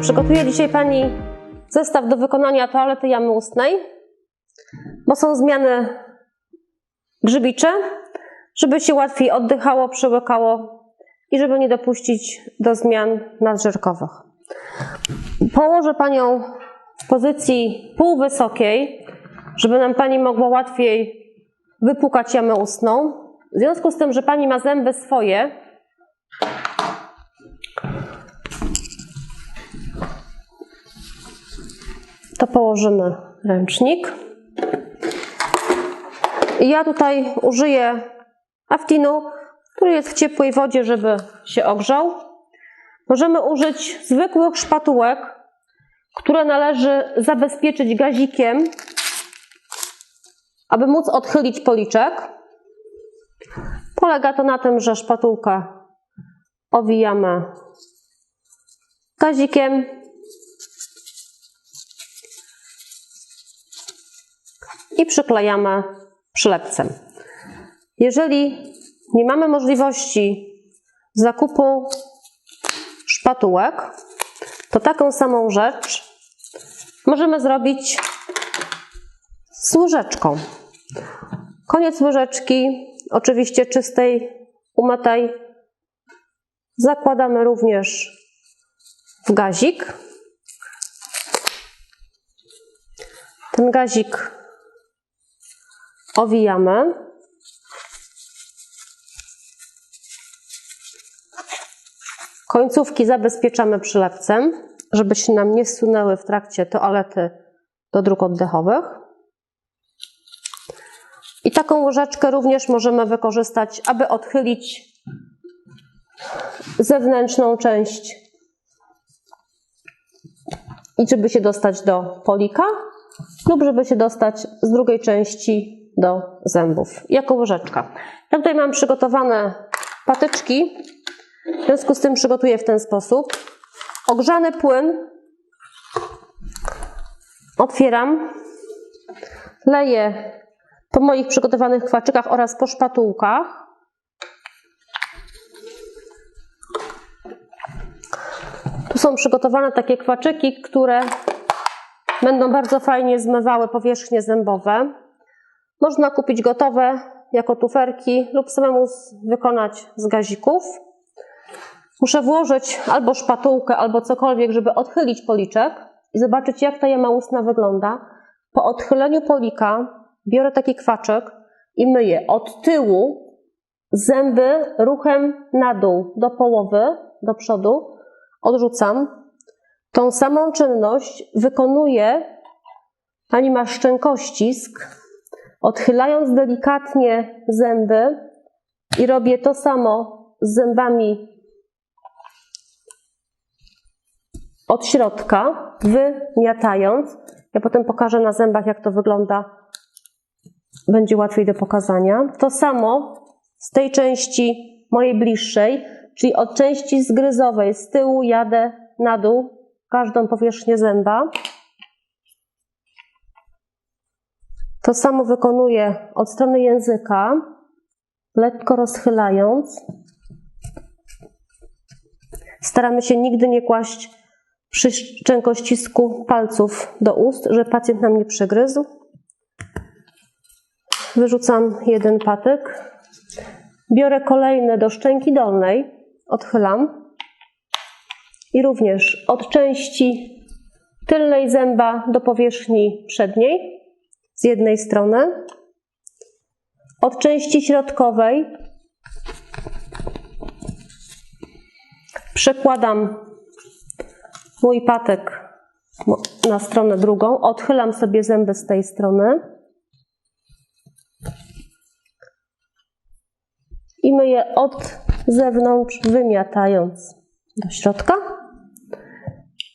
Przygotuje dzisiaj Pani zestaw do wykonania toalety jamy ustnej, bo są zmiany grzybicze, żeby się łatwiej oddychało, przełykało i żeby nie dopuścić do zmian nadżerkowych. Położę Panią w pozycji półwysokiej, żeby nam Pani mogła łatwiej wypłukać jamę ustną. W związku z tym, że Pani ma zęby swoje, to położymy ręcznik. I ja tutaj użyję aftinu, który jest w ciepłej wodzie, żeby się ogrzał. Możemy użyć zwykłych szpatułek, które należy zabezpieczyć gazikiem, aby móc odchylić policzek. Polega to na tym, że szpatułkę owijamy gazikiem i przyklejamy przylepcem. Jeżeli nie mamy możliwości zakupu szpatułek, to taką samą rzecz możemy zrobić z łyżeczką. Koniec łyżeczki, oczywiście czystej, umytej, zakładamy również w gazik. Ten gazik owijamy. Końcówki zabezpieczamy przylepcem, żeby się nam nie zsunęły w trakcie toalety do dróg oddechowych. I taką łyżeczkę również możemy wykorzystać, aby odchylić zewnętrzną część i żeby się dostać do polika lub żeby się dostać z drugiej części do zębów, jako łyżeczka. Ja tutaj mam przygotowane patyczki, w związku z tym przygotuję w ten sposób. Ogrzany płyn otwieram, leję po moich przygotowanych kwaczykach oraz po szpatułkach. Tu są przygotowane takie kwaczyki, które będą bardzo fajnie zmywały powierzchnie zębowe. Można kupić gotowe jako tuferki lub samemu wykonać z gazików. Muszę włożyć albo szpatułkę, albo cokolwiek, żeby odchylić policzek i zobaczyć, jak ta jama ustna wygląda. Po odchyleniu polika biorę taki kwaczek i myję od tyłu zęby ruchem na dół, do połowy, do przodu. Odrzucam. Tą samą czynność wykonuję, pani ma szczękościsk, odchylając delikatnie zęby i robię to samo z zębami od środka, wymiatając. Ja potem pokażę na zębach, jak to wygląda. Będzie łatwiej do pokazania. To samo z tej części mojej bliższej, czyli od części zgryzowej z tyłu jadę na dół każdą powierzchnię zęba. To samo wykonuję od strony języka, lekko rozchylając. Staramy się nigdy nie kłaść przy szczękościsku palców do ust, żeby pacjent nam nie przegryzł. Wyrzucam jeden patyk. Biorę kolejny do szczęki dolnej, odchylam. I również od części tylnej zęba do powierzchni przedniej z jednej strony, od części środkowej przekładam mój patek na stronę drugą, odchylam sobie zęby z tej strony i myję od zewnątrz, wymiatając do środka.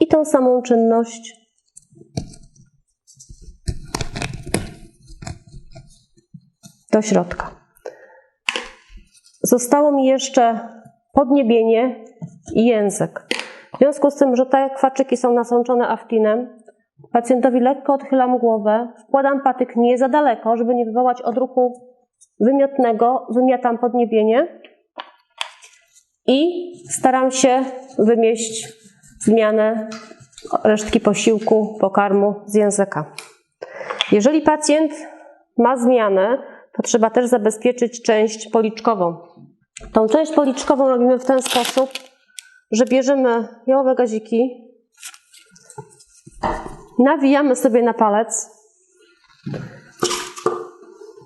I tą samą czynność do środka. Zostało mi jeszcze podniebienie i język. W związku z tym, że te kwaczyki są nasączone aftinem, pacjentowi lekko odchylam głowę, wkładam patyk nie za daleko, żeby nie wywołać odruchu wymiotnego, wymiatam podniebienie i staram się wymieść zmianę resztki posiłku, pokarmu z języka. Jeżeli pacjent ma zmianę, to trzeba też zabezpieczyć część policzkową. Tą część policzkową robimy w ten sposób, że bierzemy jałowe gaziki, nawijamy sobie na palec,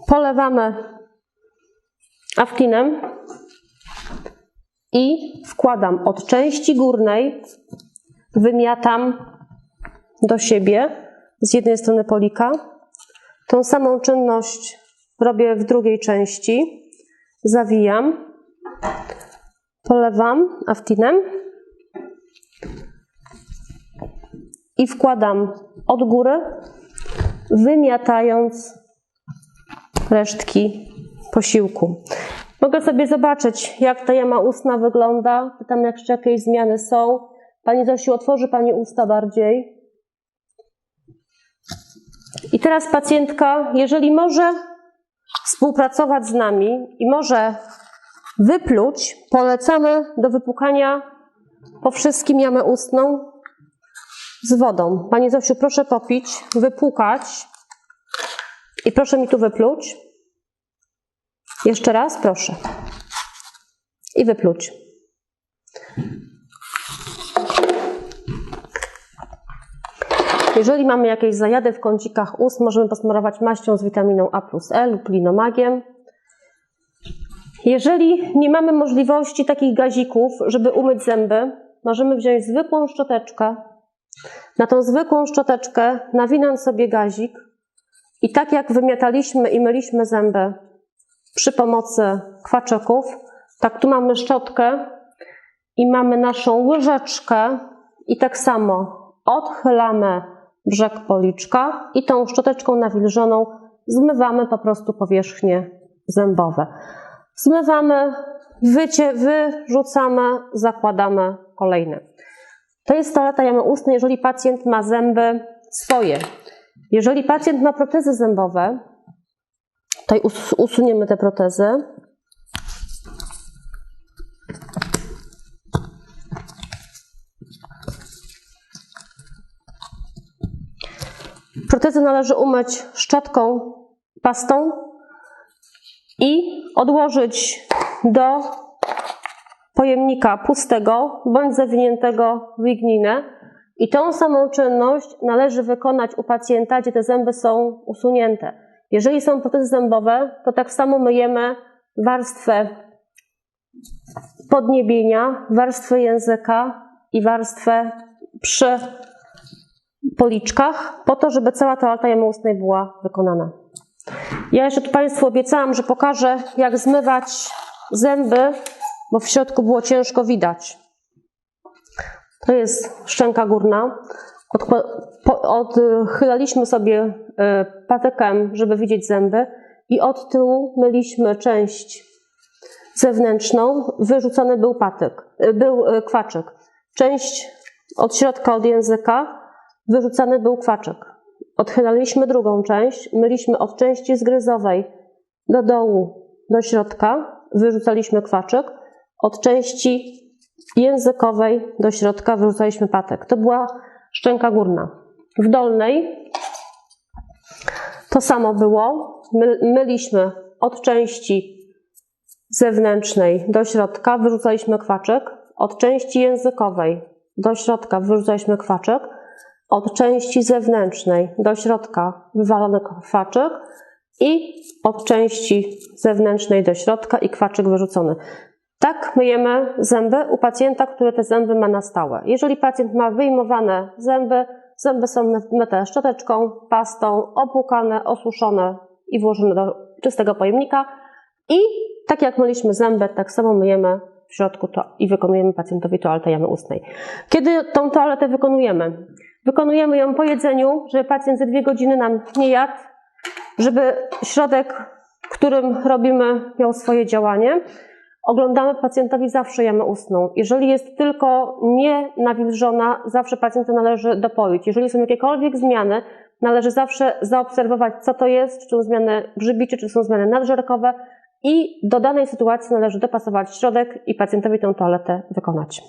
polewamy aftinem i wkładam od części górnej, wymiatam do siebie z jednej strony polika. Tą samą czynność robię w drugiej części. Zawijam, polewam aftinem i wkładam od góry, wymiatając resztki posiłku. Mogę sobie zobaczyć, jak ta jama ustna wygląda. Pytam, jak jeszcze jakieś zmiany są. Pani Zosiu, otworzy Pani usta bardziej. I teraz pacjentka, jeżeli może współpracować z nami i może wypluć, polecamy do wypłukania po wszystkim jamę ustną z wodą. Pani Zosiu, proszę popić, wypłukać i proszę mi tu wypluć. Jeszcze raz, proszę. I wypluć. Jeżeli mamy jakieś zajady w kącikach ust, możemy posmarować maścią z witaminą A plus E lub linomagiem. Jeżeli nie mamy możliwości takich gazików, żeby umyć zęby, możemy wziąć zwykłą szczoteczkę. Na tą zwykłą szczoteczkę nawinąć sobie gazik i tak jak wymiataliśmy i myliśmy zęby przy pomocy kwaczyków, tak tu mamy szczotkę i mamy naszą łyżeczkę i tak samo odchylamy brzeg policzka i tą szczoteczką nawilżoną zmywamy po prostu powierzchnie zębowe. Zmywamy, wycie, wyrzucamy, zakładamy kolejne. To jest toaleta jamy ustnej, jeżeli pacjent ma zęby swoje. Jeżeli pacjent ma protezy zębowe, Tutaj usuniemy te protezy. Protezy należy umyć szczotką, pastą i odłożyć do pojemnika pustego bądź zawiniętego w ligninę. I tą samą czynność należy wykonać u pacjenta, gdzie te zęby są usunięte. Jeżeli są protezy zębowe, to tak samo myjemy warstwę podniebienia, warstwę języka i warstwę przy policzkach, po to, żeby cała toaleta jamy ustnej była wykonana. Ja jeszcze tu Państwu obiecałam, że pokażę, jak zmywać zęby, bo w środku było ciężko widać. To jest szczęka górna. Odchylaliśmy sobie e, patykiem, żeby widzieć zęby i od tyłu myliśmy część zewnętrzną, wyrzucony był patyk, e, był e, kwaczek. Część od środka, od języka, wyrzucany był kwaczek. Odchylaliśmy drugą część, myliśmy od części zgryzowej do dołu, do środka, wyrzucaliśmy kwaczek. Od części językowej do środka wyrzucaliśmy patek. To była szczęka górna. W dolnej to samo było. My, myliśmy od części zewnętrznej do środka, wyrzucaliśmy kwaczek. Od części językowej do środka wyrzucaliśmy kwaczek. Od części zewnętrznej do środka wywalony kwaczek i od części zewnętrznej do środka i kwaczek wyrzucony. Tak myjemy zęby u pacjenta, który te zęby ma na stałe. Jeżeli pacjent ma wyjmowane zęby, zęby są myte szczoteczką, pastą, opłukane, osuszone i włożone do czystego pojemnika. I tak jak myliśmy zęby, tak samo myjemy w środku to i wykonujemy pacjentowi toaletę jamy ustnej. Kiedy tą toaletę wykonujemy? Wykonujemy ją po jedzeniu, żeby pacjent ze dwie godziny nam nie jadł, żeby środek, którym robimy, miał swoje działanie. Oglądamy pacjentowi zawsze jamę ustną. Jeżeli jest tylko nienawilżona, zawsze pacjenta należy dopoić. Jeżeli są jakiekolwiek zmiany, należy zawsze zaobserwować, co to jest, czy są zmiany grzybicze, czy są zmiany nadżerkowe i do danej sytuacji należy dopasować środek i pacjentowi tę toaletę wykonać.